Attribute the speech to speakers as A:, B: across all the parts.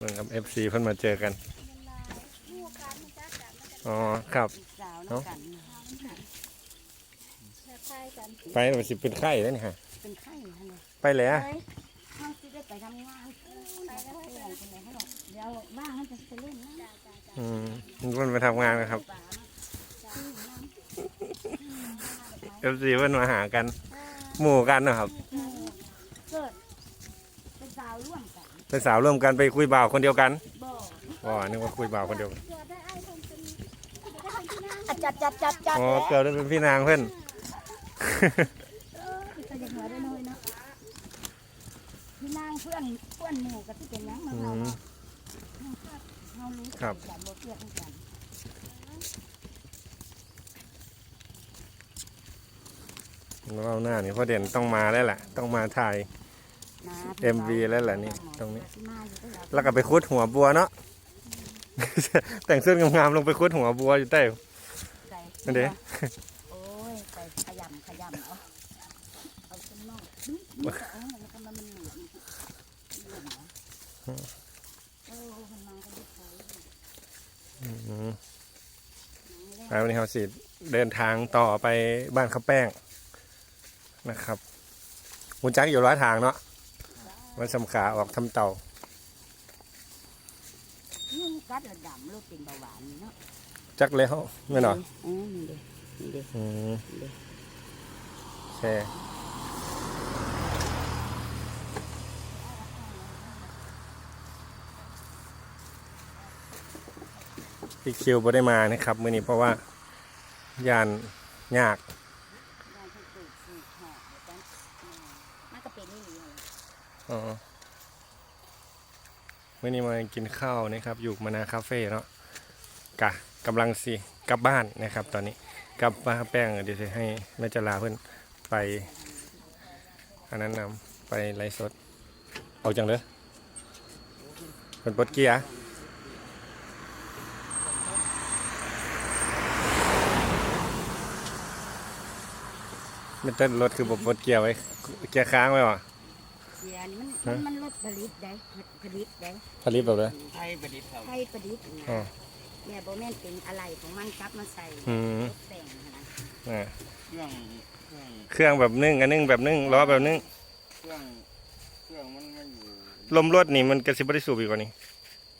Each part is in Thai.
A: เหมือนกับ FC เพิ่นมาเจอกัน อ๋อ ครับ
B: สาวน้องกัน
A: ไปมันสิเป็นไข้แล้วนี่ฮะ
B: เป็นไข้นะเนี่ย
A: ไปแล้ว
B: เฮ้ยเขาสิได้ไปทำงานไปแล้วไปไหนไปไหนเขาบอกเดี๋ยวบ้างเขาจะไปเล่นนะ
A: อืมมันไปทำงานนะครับ FC เพิ่นมาหากัน หมู่กันนะครับ
B: เกิดเป็นสาวร่วมกัน
A: เป็นสาวร่วมกันไปคุยบ่าวคนเดียวกัน
B: บอก
A: อ๋อนึกว่าคุยบ่าวคนเดียว
B: อะจัดจัดจัดจัด
A: อ๋อ
B: แล้ว
A: เกือบได้เป็นพี่นางเพิ่น
B: ก็ยังหัวได้น้อยเนาะพี่นางเพื่อนเพื่อนหมู่กับที่เป็นหยังมา
A: อื
B: เรา
A: ม
B: เรารู้
A: ครับ
B: จักบ่เพื่อนกัน
A: เราหน้านี่พ่อเด่นต้องมาแล้วแหละต้องมาถ่าย
B: นะ
A: MV แล้วแหละนี่ตรงนี้
B: มาอยู่ด้วยเหรอ
A: แล้วก็ไปคุดหัวบัวเนาะแต่งเสื้องามๆลงไปคุดหัวบัวอยู่ใต้
B: ใส่
A: นั่นเด้
B: โอ้ยไปขยำขยำเอาเอาจนนอกอื้อมันจะเอาแล้วก็มันเหลืองเหลืองเหรอโอ้มันมากันทุกคน
A: อืมแล้ววันนี้เราสิเดินทางต่อไปบ้านข้าวแป้งนะครับมุจักอยู่ร้อยทางเนาะ วันสำขาออกทำเต่า
B: นี่กัดระดำลูกเป็นเบาหวานนี่เนาะ
A: จักแล้วไม่นเหรอ
B: อืมนี่เด้นี่เด้
A: อืม
B: นี่เด้
A: โอเคพี่คิวบ่ได้มานะครับมื่อนี้เพราะว่ายานยาก
B: อกเดี๋ยวกันอืมมันก็เป็นนี่เลย
A: อ๋อมื่อนี้มากินข้าวนะครับ อยู่มานาคาเฟ่เนาะกะกำลังสิกลับบ้านนะครับ ตอนนี้กลับมาแป้งเดี๋ยวจะให้แม่จลาเพื่อนไปอันนั้นนำไปไลฟ์สดเอาจังเลยเป็นปดเกียร์ไม่เต้นรถคือบบปดเกียร์ไว้เกียร์ค้างไว้หรอ
B: เสียนี่มันมันมันลดผลิตได้ผลิตได้
A: ผลิตแบบเลย
C: ไทยประดิษฐ์ครับ
B: ไทยประดิษฐ์นะ
A: อ๋อ
B: เนี่ยโบแม่นเป็นอะไรของมันกลับมาใส่
A: อืม
B: รถแต่งนะ
A: อ่า
C: เครื่องเครื่อง
A: เครื่องแบบนึ่งอันนึ่งแบบนึ่งล้อแบบนึ่ง
C: เครื่องเครื่องมันไม่อยู่
A: ลมรถนี่มันกระสิบริสูบอีกกว่านี้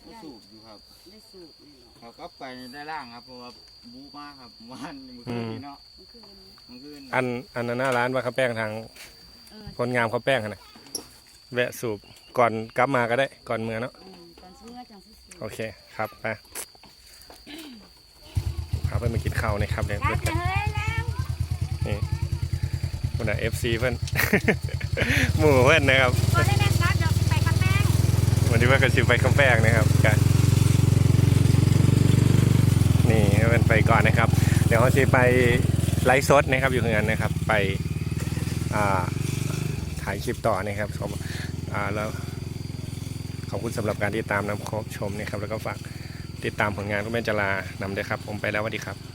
C: มันสูบอยู่ครับ
B: ได้สูตรนี่เนาะ
C: เขาก็ไปได้ล่างครับเพราะว่าบูมากครับวานมือคืนนี้เนาะ
B: มันคือมัน
C: มือคืน
A: อันอันนั้นหน้าร้านว่าข้าวแป้งทาง
B: เออ
A: คนงามข้าวแป้งหั่นนะ แวะสูบก่อนกลับมาก็ได้ก่อนเมือเนาะ
B: อืมตอนซื้อจังซื้อ
A: โอเคครับไปพาเพื่อนมากินข้าวนะครับเนี่ย
B: กั
A: เพื่อ
B: ด
A: น
B: เลยเฮ้ยแล้ว
A: คนอะเอฟซีเพื่อนหมู่เพื่อนนะครับ
B: ก็ได้แม่กัดเดี๋ยวไปกับแป้ง
A: วันนี้ว่ากระสิบไปข้าวแป้งนะครับกันนี่ให้เพื่อนไปก่อนนะครับ เดี๋ยวเขาจะไปไลฟ์สดนะครับอยู่เงินนะครับ ไปอ่าถ่ายคลิปต่อนะครับชมอ่าแล้วขอบคุณสำหรับการติดตามนำชมนะครับแล้วก็ฝากติดตามผลงานคุณแม่จลานำด้วยครับ ผมไปแล้วสวัสดีครับ